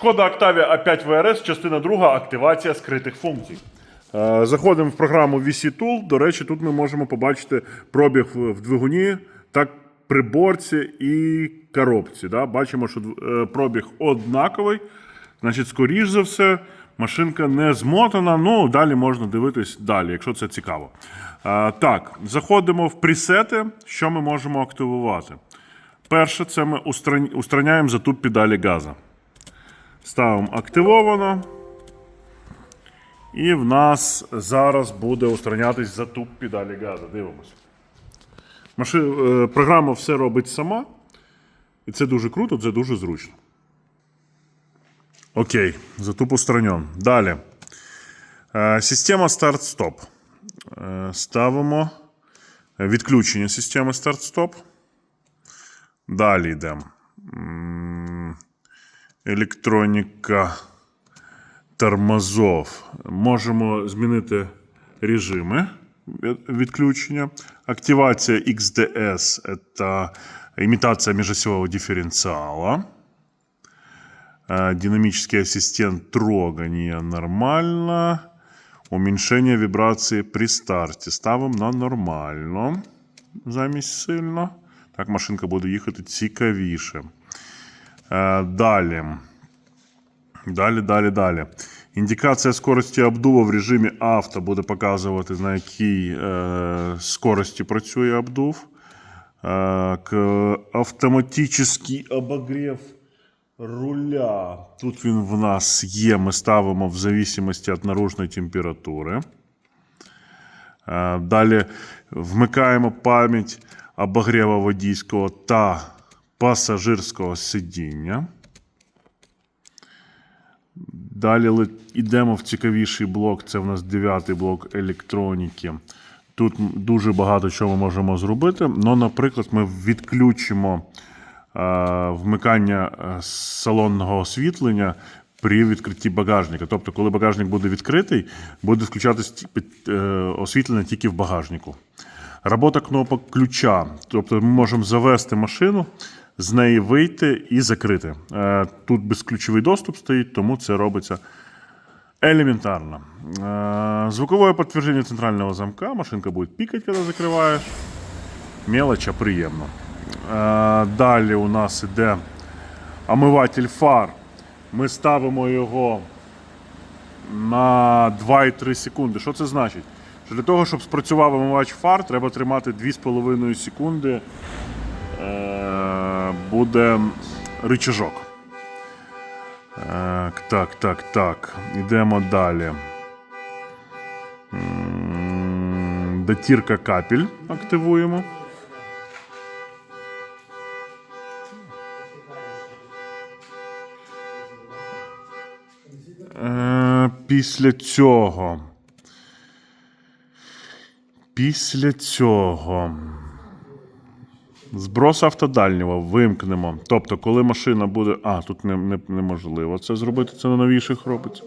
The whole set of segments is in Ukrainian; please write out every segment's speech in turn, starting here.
Шкода Octavia A5 VRS, частина друга, активація скритих функцій. Е, Заходимо в програму VC Tool. До речі, тут ми можемо побачити пробіг в двигуні, так при і коробці. Да? Бачимо, що е, пробіг однаковий. Значить, скоріш за все, машинка не змотана. Ну, далі можна дивитись далі, якщо це цікаво. Е, Так, заходимо в пресети. Що ми можемо активувати? Перше, це ми устран- устраняємо затуп педалі газу. Ставимо активовано. І в нас зараз буде устранятись затуп педалі газу. Дивимося. Маши... е, Програма все робить сама. І це дуже круто, це дуже зручно. Окей, затуп устранен. Далі. Е, Система старт-стоп. Е, Ставимо відключення системи старт-стоп. Далі йдемо. М, Електроніка тормозов. Можемо змінити режими від- відключення. Активація XDS – це імітація міжосьового дифференціала. Э, Динамический ассистент трогания нормально. Уменьшение вибрації при старті. Ставимо на нормально. Замість сильно. Так машинка буде їхати цікавіше. Е, Далі. Далі, далі, далі. Індикація скорості обдува в режимі авто буде показувати, на якій е, скорості працює обдув. Е, к, автоматичний обогрів руля. Тут він в нас є. Ми ставимо в зависимості від наружної температури. Е, Далі вмикаємо пам'ять обогріва водійського та пасажирського сидіння. Далі йдемо в цікавіший блок. Це в нас дев'ятий блок електроніки. Тут дуже багато чого ми можемо зробити. Ну, наприклад, ми відключимо е, вмикання е, салонного освітлення при відкритті багажника. Тобто, коли багажник буде відкритий, буде під- е, освітлення тільки в багажнику. Робота кнопок ключа. Тобто ми можемо завести машину, з неї вийти і закрити. Е, Тут безключовий доступ стоїть, тому це робиться елементарно. Е, Звуковое підтвердження центрального замка. Машинка буде пікати, коли закриваєш. Мелочь, а приємно. Е, Далі у нас іде омиватель фар. Ми ставимо його на 2,3 секунди. Що це значить? Що для того, щоб спрацював омивач фар, треба тримати 2,5 секунди. Е, буде рычажок. Так, так, так, так. Йдемо далі. Дотірка капель активуємо. Е, Після цього. Після цього. Зброс автодальнього вимкнемо. Тобто, коли машина буде. А, тут не, не, неможливо це зробити, це на новіших робиться.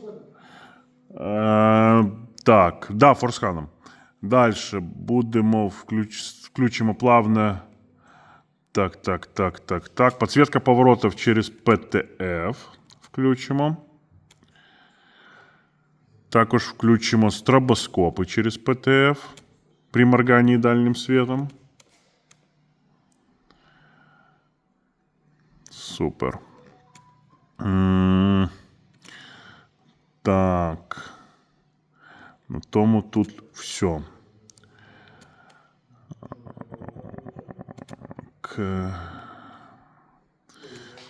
Е, так, да, форсханом. Далі будемо включ, включимо плавне. Так, так, так, так, так. Подсветка поворотів через PTF. Включимо. Також включимо стробоскопи через PTF при морганні дальнім світом. Супер. Так. На тому тут все. К...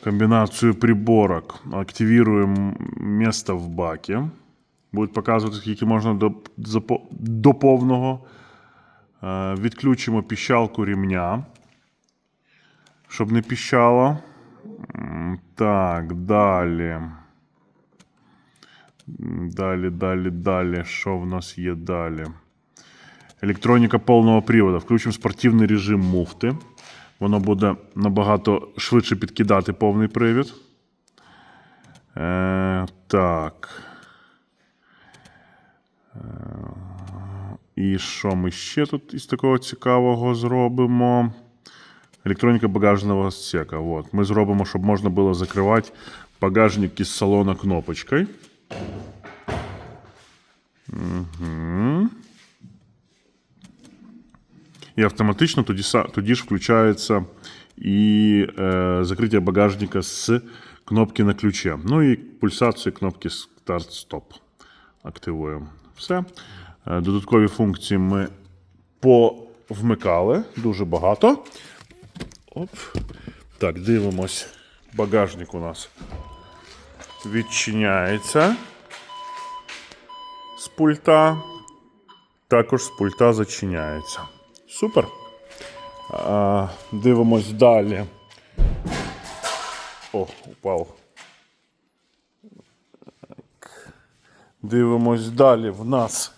Комбинацию приборок. Активируем место в баке. Буде показувати, скільки можна до, до повного. Е, Відключимо піщалку рівня, щоб не піщало. Так, далі. Далі, далі, далі. Що в нас є далі? Електроніка повного приводу. Включимо спортивний режим муфти. Воно буде набагато швидше підкидати повний привід. Е, так. Е, і що ми ще тут із такого цікавого зробимо? Електроніка багажного отсека. От. Ми зробимо, щоб можна було закривати багажник із салона кнопочкою. Угу. І автоматично тоді, тоді ж включається і е, закриття багажника з кнопки на ключі. Ну і пульсацію кнопки старт-стоп активуємо. Все. Е, Додаткові функції ми повмикали дуже багато. Оп. Так, дивимось. Багажник у нас відчиняється з пульта. Також з пульта зачиняється. Супер. А, дивимось далі. О, упав. Так. Дивимось далі. В нас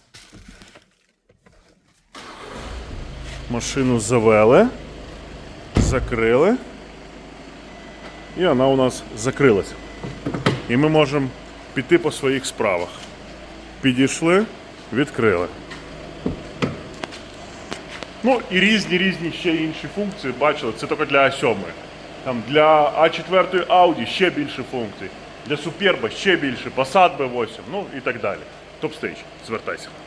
машину завели, закрили. І вона у нас закрилася. І ми можемо піти по своїх справах. Підійшли, відкрили. Ну і різні різні ще інші функції бачили. Це тільки для А7. Там для А4 Audi ще більше функцій. Для Superba ще більше, Passat B8, ну і так далі. Топ-стейдж, звертайся.